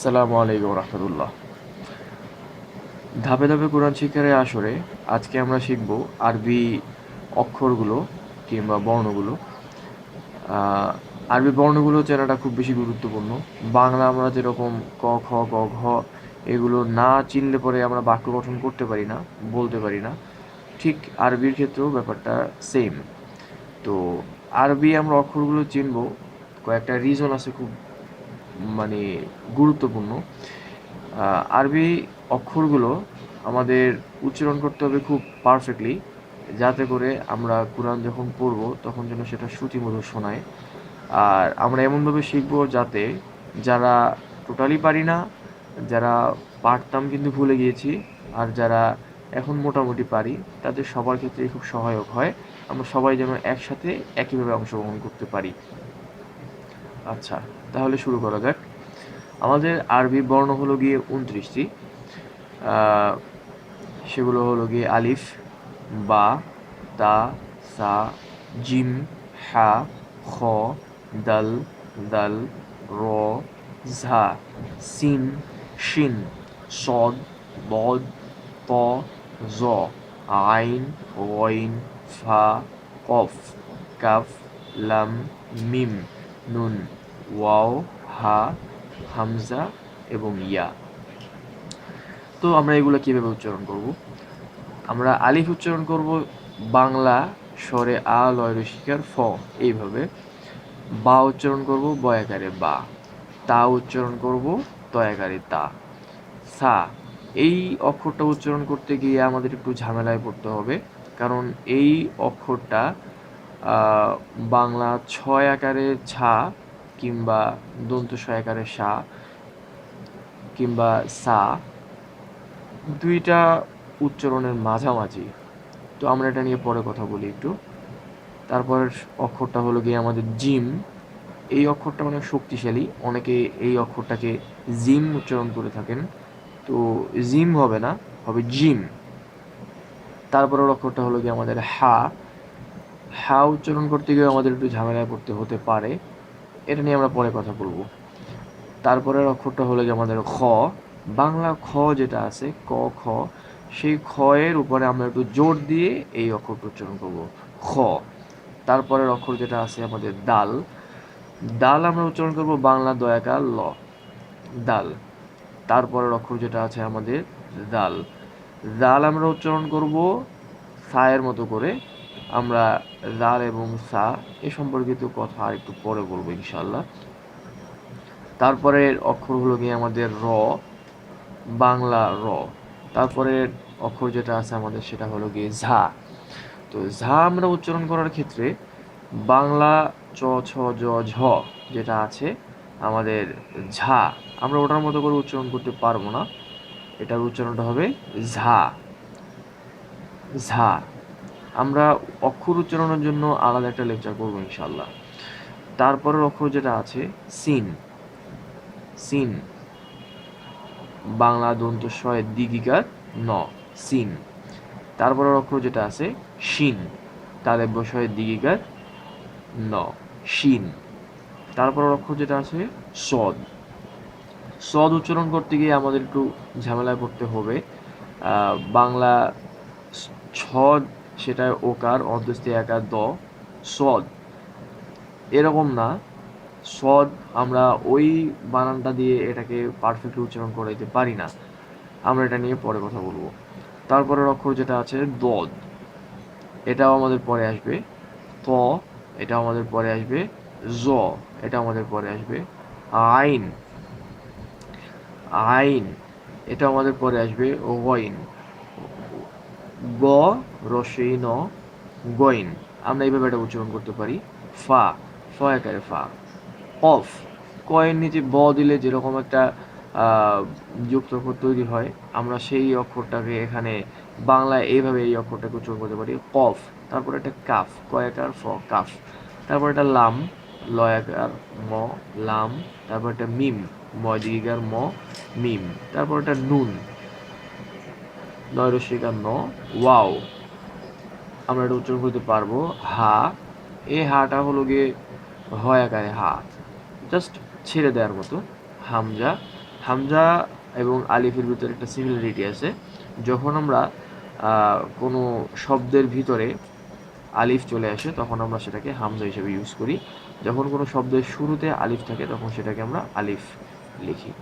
আসসালামু আলাইকুম রহমতুল্লাহ। ধাপে ধাপে কোরআন শিক্ষার আসরে আজকে আমরা শিখব আরবি অক্ষরগুলো কিংবা বর্ণগুলো। আরবি বর্ণগুলো চেনাটা খুব বেশি গুরুত্বপূর্ণ। বাংলা আমরা যেরকম ক, খ, গ, ঘ এগুলো না চিনলে পরে আমরা বাক্য গঠন করতে পারি না, বলতে পারি না। ঠিক আরবির ক্ষেত্রেও ব্যাপারটা সেম তো আরবি আমরা অক্ষরগুলো চিনব, কয়েকটা রিজন আছে খুব মানে গুরুত্বপূর্ণ। আরবি অক্ষরগুলো আমাদের উচ্চারণ করতে হবে খুব পারফেক্টলি যাতে করে আমরা কোরআন যখন পড়ব তখন যেন সেটা শ্রুতিমধুর শোনায়। আর আমরা এমনভাবে শিখব যাতে যারা টোটালি পারি না, যারা পারতাম কিন্তু ভুলে গিয়েছি, আর যারা এখন মোটামুটি পারি, তাদের সবার ক্ষেত্রে খুব সহায়ক হয়। আমরা সবাই যেন একসাথে একইভাবে অংশগ্রহণ করতে পারি। আচ্ছা তাহলে শুরু করা যাক। আমাদের আরবি বর্ণ হলো গিয়ে উনত্রিশটি। সেগুলো হলো গিয়ে আলিফ, বা, তা, সা, জিম, হা, খ, দাল দাল, র, ঝা, সিন, শিন, সদ, বদ, ত, জ, আইন, ওয়াইন, ফা, কফ, কাফ, লাম, মিম। নুন, ওয়াও, হা, হামজা এবং ইয়া। তো আমরা এগুলো কীভাবে উচ্চারণ করব? আমরা আলিফ উচ্চারণ করব, বাংলা স্বরে আ লয় রসিকার ফ, এইভাবে। বা উচ্চারণ করব, বয়াকারে বা। তা উচ্চারণ করব, তয়াকারে তা। সা, এই অক্ষরটা উচ্চারণ করতে গিয়ে আমাদের একটু ঝামেলায় পড়তে হবে, কারণ এই অক্ষরটা বাংলা ছয় আকারে ছা কিংবা দন্ত ছয় আকারে সা কিংবা সা, দুইটা উচ্চারণের মাঝামাঝি। তো আমরা এটা নিয়ে পরে কথা বলি একটু। তারপর অক্ষরটা হলো গিয়ে আমাদের জিম। এই অক্ষরটা অনেক শক্তিশালী। অনেকে এই অক্ষরটাকে জিম উচ্চারণ করে থাকেন। তো জিম হবে না, হবে জিম। তারপরের অক্ষরটা হলো গিয়ে আমাদের হা। হা উচ্চারণ করতে গিয়ে আমাদের একটু ঝামেলায় পড়তে হতে পারে। এটা নিয়ে আমরা পরে কথা বলব। তারপরের অক্ষরটা হলো গিয়ে আমাদের খ। বাংলা খ যেটা আছে, ক, খ, সেই খ এর উপরে আমরা একটু জোর দিয়ে এই অক্ষরটা উচ্চারণ করব। খ। তারপরের অক্ষর যেটা আছে আমাদের দাল। দাল আমরা উচ্চারণ করব বাংলা দয়াকার ল। দাল। তারপরের অক্ষর যেটা আছে আমাদের দাল। দাল আমরা উচ্চারণ করব সায়ের মতো করে আমরা দাল এবং সা এ সম্পর্কিত কথা আর একটু পরে বলব ইনশাল্লাহ তারপরের অক্ষর হলো গিয়ে আমাদের র, বাংলা র। তারপরের অক্ষর যেটা আছে আমাদের সেটা হলো গিয়ে ঝা। তো ঝা আমরা উচ্চারণ করার ক্ষেত্রে বাংলা চ, ছ, জ, ঝ যেটা আছে আমাদের ঝা। আমরা ওটার মতো করে উচ্চারণ করতে পারব না। এটার উচ্চারণটা হবে ঝা। ঝা। আমরা অক্ষর উচ্চারণের জন্য আলাদা একটা লেকচার করব ইনশাল্লাহ তারপরের অক্ষর যেটা আছে, সিন। সিন। বাংলা দন্ত শয়ের দিগিকার ন, সিন। তারপরের অক্ষর যেটা আছে, শিন। তালেব্য শয়ের দিগিকার ন, শিন। তারপরের অক্ষর যেটা আছে, সদ। সদ উচ্চারণ করতে গিয়ে আমাদের একটু ঝামেলায় পড়তে হবে। বাংলা ছ সেটা ওকার অর্ধস্তি একার দ, সদ। এরকম না। সদ আমরা ওই বানানটা দিয়ে এটাকে পারফেক্টলি উচ্চারণ করাইতে পারি না। আমরা এটা নিয়ে পরে কথা বলব। তারপরের অক্ষর যেটা আছে, দদ। এটাও আমাদের পরে আসবে। ত এটা আমাদের পরে আসবে। জ এটা আমাদের পরে আসবে। আইন। আইন এটা আমাদের পরে আসবে। ওয়াইন গ রসই ন গইন। আমরা এইভাবে এটা উচ্চারণ করতে পারি। ফা, ফ ফা। অফ কয়ের নিচে ব দিলে যেরকম একটা যুক্ত অক্ষর তৈরি হয়, আমরা সেই অক্ষরটাকে এখানে বাংলায় এইভাবে এই অক্ষরটাকে উচ্চারণ করতে পারি। কফ, তারপর একটা কাফ কয়েকার ফ, কাফ। তারপর একটা লাম লয়াকার ম, লাম। তারপর একটা মিম ময়দিকার ম, মিম। তারপর একটা নুন নয় রসিকার ন ওয়াও। আমরা এটা উচ্চারণ করতে পারব হা। এই হাটা হলো গিয়ে হয় আকারে হা। জাস্ট ছেড়ে দেওয়ার মতো। হামজা। হামজা এবং আলিফের ভিতরে একটা সিমিলারিটি আছে। যখন আমরা কোনো শব্দের ভিতরে আলিফ চলে আসে, তখন আমরা সেটাকে হামজা হিসেবে ইউজ করি। যখন কোনো শব্দের শুরুতে আলিফ থাকে, তখন সেটাকে আমরা আলিফ লিখি।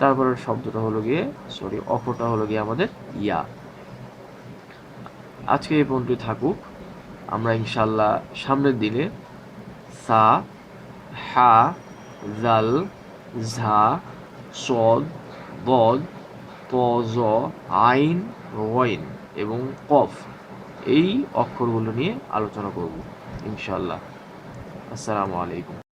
তারপরের শব্দটা হলো গিয়ে সরি অক্ষরটা হলো গিয়ে আমাদের ইয়া। আজকে এই পর্যন্তই থাকুক। আমরা ইনশাল্লাহ সামনের দিনে সা, হা, জাল, ঝা, সদ, বদ পজ আইন রইন এবং কফ এই অক্ষরগুলো নিয়ে আলোচনা করব ইনশাল্লাহ আসসালামু আলাইকুম।